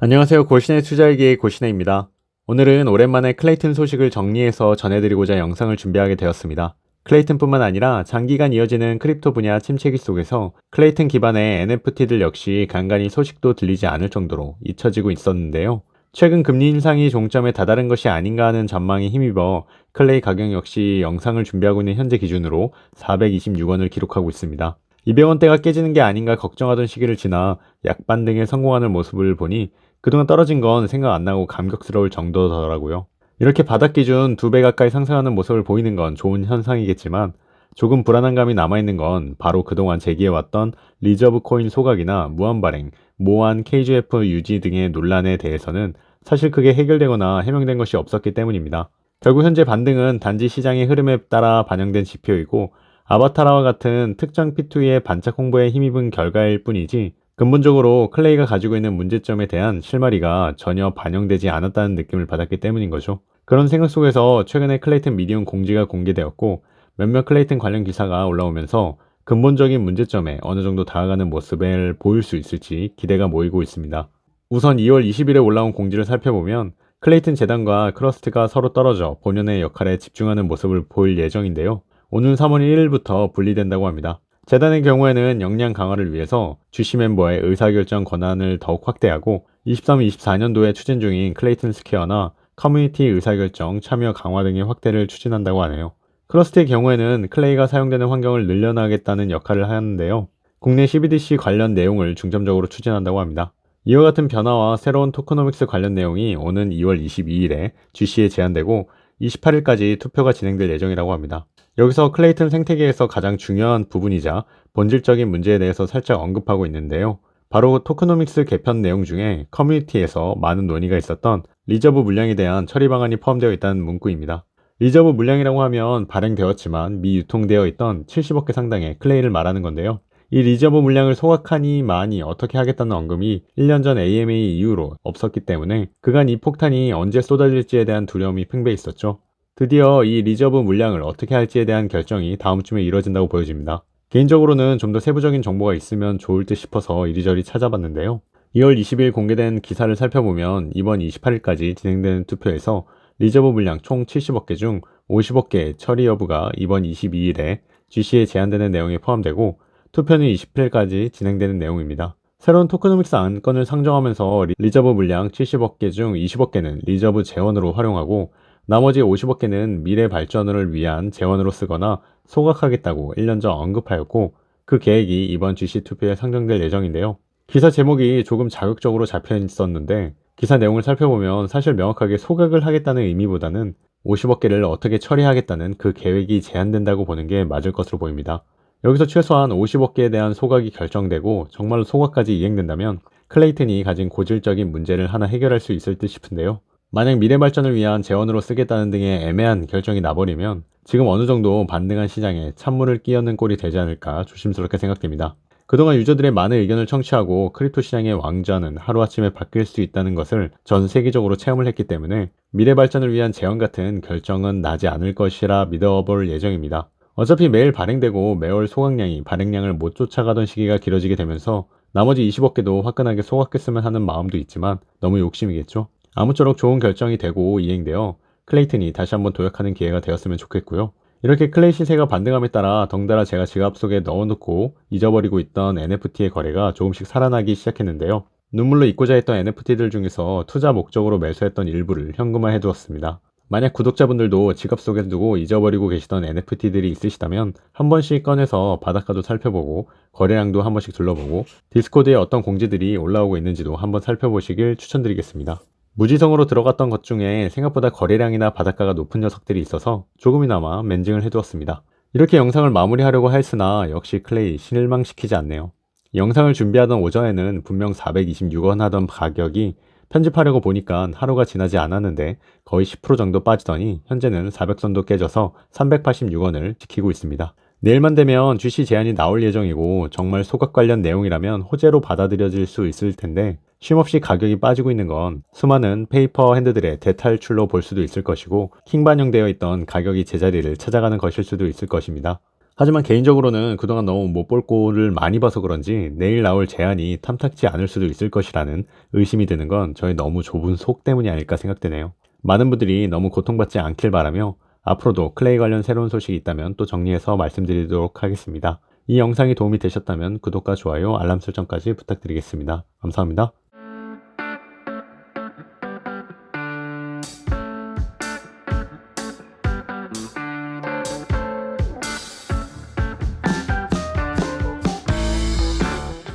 안녕하세요. 고신의 투자일기의 고신혜입니다. 오늘은 오랜만에 클레이튼 소식을 정리해서 전해드리고자 영상을 준비하게 되었습니다. 클레이튼뿐만 아니라 장기간 이어지는 크립토 분야 침체기 속에서 클레이튼 기반의 NFT들 역시 간간히 소식도 들리지 않을 정도로 잊혀지고 있었는데요. 최근 금리 인상이 종점에 다다른 것이 아닌가 하는 전망에 힘입어 클레이 가격 역시 영상을 준비하고 있는 현재 기준으로 426원을 기록하고 있습니다. 200원대가 깨지는 게 아닌가 걱정하던 시기를 지나 약반등에 성공하는 모습을 보니 그동안 떨어진 건 생각 안 나고 감격스러울 정도더라고요. 이렇게 바닥 기준 두 배 가까이 상승하는 모습을 보이는 건 좋은 현상이겠지만 조금 불안한 감이 남아있는 건 바로 그동안 제기해왔던 리저브 코인 소각이나 무한 발행, 모한 KGF 유지 등의 논란에 대해서는 사실 크게 해결되거나 해명된 것이 없었기 때문입니다. 결국 현재 반등은 단지 시장의 흐름에 따라 반영된 지표이고 아바타라와 같은 특정 P2의 반짝 홍보에 힘입은 결과일 뿐이지 근본적으로 클레이가 가지고 있는 문제점에 대한 실마리가 전혀 반영되지 않았다는 느낌을 받았기 때문인 거죠. 그런 생각 속에서 최근에 클레이튼 미디움 공지가 공개되었고 몇몇 클레이튼 관련 기사가 올라오면서 근본적인 문제점에 어느 정도 다가가는 모습을 보일 수 있을지 기대가 모이고 있습니다. 우선 2월 20일에 올라온 공지를 살펴보면 클레이튼 재단과 크러스트가 서로 떨어져 본연의 역할에 집중하는 모습을 보일 예정인데요. 오는 3월 1일부터 분리된다고 합니다. 재단의 경우에는 역량 강화를 위해서 주시 멤버의 의사결정 권한을 더욱 확대하고 23-24년도에 추진 중인 클레이튼 스퀘어나 커뮤니티 의사결정 참여 강화 등의 확대를 추진한다고 하네요. 크러스트의 경우에는 클레이가 사용되는 환경을 늘려나가겠다는 역할을 하는데요. 국내 CBDC 관련 내용을 중점적으로 추진한다고 합니다. 이와 같은 변화와 새로운 토크노믹스 관련 내용이 오는 2월 22일에 GC에 제안되고 28일까지 투표가 진행될 예정이라고 합니다. 여기서 클레이튼 생태계에서 가장 중요한 부분이자 본질적인 문제에 대해서 살짝 언급하고 있는데요. 바로 토크노믹스 개편 내용 중에 커뮤니티에서 많은 논의가 있었던 리저브 물량에 대한 처리 방안이 포함되어 있다는 문구입니다. 리저브 물량이라고 하면 발행되었지만 미유통되어 있던 70억 개 상당의 클레이를 말하는 건데요. 이 리저브 물량을 소각하니 많이 어떻게 하겠다는 언급이 1년 전 AMA 이후로 없었기 때문에 그간 이 폭탄이 언제 쏟아질지에 대한 두려움이 팽배 있었죠. 드디어 이 리저브 물량을 어떻게 할지에 대한 결정이 다음 주에 이루어진다고 보여집니다. 개인적으로는 좀 더 세부적인 정보가 있으면 좋을 듯 싶어서 이리저리 찾아봤는데요. 2월 20일 공개된 기사를 살펴보면 이번 28일까지 진행되는 투표에서 리저브 물량 총 70억 개 중 50억 개 처리 여부가 이번 22일에 GC에 제한되는 내용에 포함되고 투표는 28일까지 진행되는 내용입니다. 새로운 토크노믹스 안건을 상정하면서 리저브 물량 70억 개 중 20억 개는 리저브 재원으로 활용하고 나머지 50억 개는 미래 발전을 위한 재원으로 쓰거나 소각하겠다고 1년 전 언급하였고 그 계획이 이번 GC 투표에 상정될 예정인데요. 기사 제목이 조금 자극적으로 잡혀 있었는데 기사 내용을 살펴보면 사실 명확하게 소각을 하겠다는 의미보다는 50억 개를 어떻게 처리하겠다는 그 계획이 제한된다고 보는 게 맞을 것으로 보입니다. 여기서 최소한 50억 개에 대한 소각이 결정되고 정말로 소각까지 이행된다면 클레이튼이 가진 고질적인 문제를 하나 해결할 수 있을 듯 싶은데요. 만약 미래 발전을 위한 재원으로 쓰겠다는 등의 애매한 결정이 나버리면 지금 어느 정도 반등한 시장에 찬물을 끼얹는 꼴이 되지 않을까 조심스럽게 생각됩니다. 그동안 유저들의 많은 의견을 청취하고 크립토 시장의 왕좌는 하루아침에 바뀔 수 있다는 것을 전 세계적으로 체험을 했기 때문에 미래 발전을 위한 재원 같은 결정은 나지 않을 것이라 믿어볼 예정입니다. 어차피 매일 발행되고 매월 소각량이 발행량을 못 쫓아가던 시기가 길어지게 되면서 나머지 20억 개도 화끈하게 소각했으면 하는 마음도 있지만 너무 욕심이겠죠? 아무쪼록 좋은 결정이 되고 이행되어 클레이튼이 다시 한번 도약하는 기회가 되었으면 좋겠고요. 이렇게 클레이 시세가 반등함에 따라 덩달아 제가 지갑 속에 넣어놓고 잊어버리고 있던 NFT의 거래가 조금씩 살아나기 시작했는데요. 눈물로 잊고자 했던 NFT들 중에서 투자 목적으로 매수했던 일부를 현금화 해두었습니다. 만약 구독자분들도 지갑 속에 두고 잊어버리고 계시던 NFT들이 있으시다면 한 번씩 꺼내서 바닷가도 살펴보고 거래량도 한 번씩 둘러보고 디스코드에 어떤 공지들이 올라오고 있는지도 한번 살펴보시길 추천드리겠습니다. 무지성으로 들어갔던 것 중에 생각보다 거래량이나 바닷가가 높은 녀석들이 있어서 조금이나마 멘징을 해두었습니다. 이렇게 영상을 마무리하려고 했으나 역시 클레이 실망시키지 않네요. 영상을 준비하던 오전에는 분명 426원 하던 가격이 편집하려고 보니까 하루가 지나지 않았는데 거의 10% 정도 빠지더니 현재는 400선도 깨져서 386원을 지키고 있습니다. 내일만 되면 GC 제안이 나올 예정이고 정말 소각 관련 내용이라면 호재로 받아들여질 수 있을 텐데 쉼없이 가격이 빠지고 있는 건 수많은 페이퍼 핸드들의 대탈출로 볼 수도 있을 것이고 킹 반영되어 있던 가격이 제자리를 찾아가는 것일 수도 있을 것입니다. 하지만 개인적으로는 그동안 너무 못 볼 꼴을 많이 봐서 그런지 내일 나올 제안이 탐탁지 않을 수도 있을 것이라는 의심이 드는 건 저의 너무 좁은 속 때문이 아닐까 생각되네요. 많은 분들이 너무 고통받지 않길 바라며 앞으로도 클레이 관련 새로운 소식이 있다면 또 정리해서 말씀드리도록 하겠습니다. 이 영상이 도움이 되셨다면 구독과 좋아요, 알람 설정까지 부탁드리겠습니다. 감사합니다.